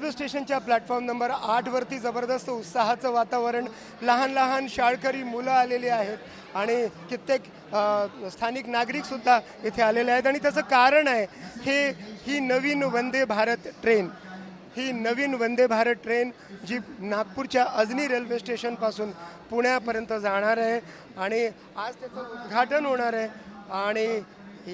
Railway स्टेशनच्या platform number आठवरती जबरदस्त उत्साहाचं वातावरण लहान लहान शाळकरी मुलं आलेली आहेत आणि कित्येक स्थानिक नागरिकसुद्धा इथे आलेले आहेत. आणि त्याचं कारण आहे हे ही नवीन वंदे भारत ट्रेन ही नवीन वंदे भारत ट्रेन जी नागपूरच्या अजनी रेल्वे स्टेशनपासून पुण्यापर्यंत जाणार आहे आणि आज त्याचं उद्घाटन होणार आहे. आणि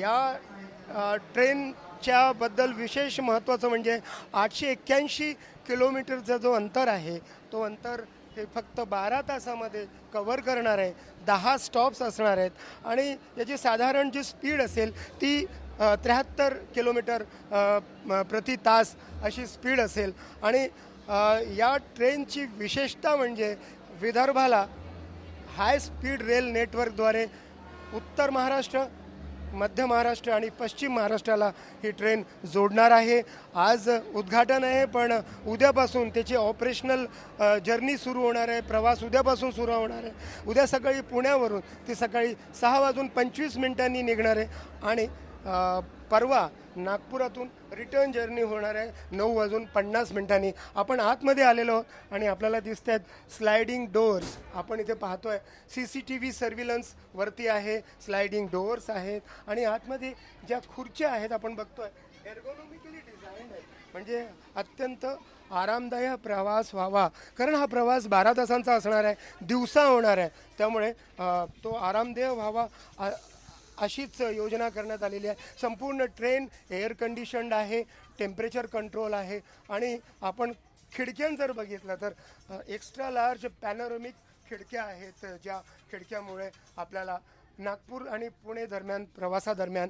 या ट्रेन च्याबद्दल विशेष महत्त्वाचं म्हणजे आठशे एक्क्याऐंशी किलोमीटरचा जो अंतर आहे तो अंतर हे फक्त बारा तासामध्ये कव्हर करणार आहे दहा स्टॉप्स असणार आहेत आणि याची साधारण जी स्पीड असेल ती त्र्याहत्तर किलोमीटर प्रति तास अशी स्पीड असेल. आणि या ट्रेनची विशेषता म्हणजे विदर्भाला हाय स्पीड रेल नेटवर्कद्वारे उत्तर महाराष्ट्र मध्य महाराष्ट्र आणि पश्चिम महाराष्ट्राला ही ट्रेन जोडणार आहे. आज उद्घाटन आहे पण उद्यापासून त्याची ऑपरेशनल जर्नी सुरू होणार आहे. प्रवास उद्यापासून सुरू होणार आहे. उद्या सकाळी पुण्यावरून ती सकाळी सहा वाजून पंचवीस मिनिटांनी निघणार आहे. आणि परवा नागपुरातून रिटर्न जर्नी होणार आहे. नऊ वाजून पन्नास मिनिटांनी. आपण आतमध्ये आलेलो आहोत आणि आपल्याला दिसत आहेत स्लायडिंग डोअर्स आपण इथे पाहतोय C C T V surveillance वरती आहे स्लायडिंग डोअर्स आहेत आणि आतमध्ये ज्या खुर्च्या आहेत आपण बघतोय एर्गोनॉमिकली डिझाईन आहे म्हणजे अत्यंत आरामदायक प्रवास व्हावा. कारण हा प्रवास बारा तासांचा असणार आहे दिवसा होणार आहे. त्यामुळे तो आरामदेह व्हावा. अशीच योजना करण्यात आलेली आहे. संपूर्ण ट्रेन एअर कंडिशन्ड आहे टेम्परेचर कंट्रोल आहे आणि आपण खिडक्यां जर बघितलं तर एक्स्ट्रा लार्ज पॅनोरमिक खिडक्या आहेत ज्या खिडक्यामुळे आपल्याला नागपूर आणि पुणे दरम्यान प्रवासादरम्यान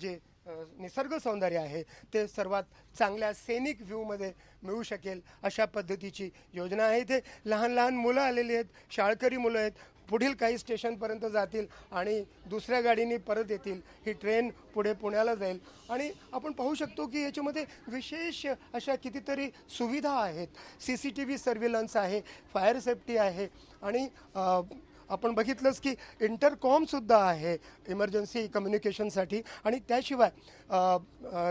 जे निसर्ग सौंदर्य आहे ते सर्वात चांगल्या सैनिक व्ह्यूमध्ये मिळू शकेल अशा पद्धतीची योजना आहे. इथे लहान लहान मुलं आलेली आहेत शाळकरी मुलं आहेत पुढील काही स्टेशनपर्यंत जातील आणि दुसऱ्या गाडीने परत येतील. ही ट्रेन पुढे पुण्याला जाईल. आणि आपण पाहू शकतो की याच्यामध्ये विशेष अशा कितीतरी सुविधा आहेत. C C T V surveillance आहे फायर सेफ्टी आहे आणि आपण बघितलंच की इंटरकॉमसुद्धा आहे इमर्जन्सी कम्युनिकेशनसाठी आणि त्याशिवाय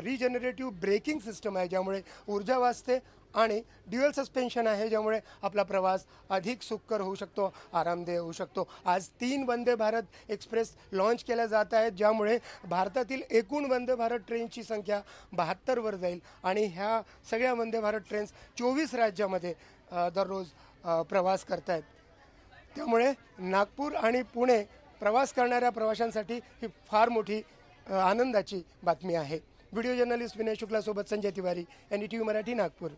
रिजनरेटिव्ह ब्रेकिंग सिस्टम आहे ज्यामुळे ऊर्जा वाचते आणि ड्युअल सस्पेन्शन आहे ज्यामुळे आपला प्रवास अधिक सुखकर होऊ शकतो आरामदेह होऊ शकतो. आज तीन वंदे भारत एक्सप्रेस लॉन्च केल्या जात आहेत ज्यामुळे भारतातील एकूण वंदे भारत ट्रेनची संख्या बहात्तरवर जाईल. आणि ह्या सगळ्या वंदे भारत ट्रेन्स चोवीस राज्यामध्ये दररोज प्रवास करत आहेत त्यामुळे नागपूर आणि पुणे प्रवास करणाऱ्या प्रवाशांसाठी ही फार मोठी आनंदाची बातमी आहे. Video journalist Vinay शुक्लासोबत Sanjay Tiwari N T V Marathi Nagpur.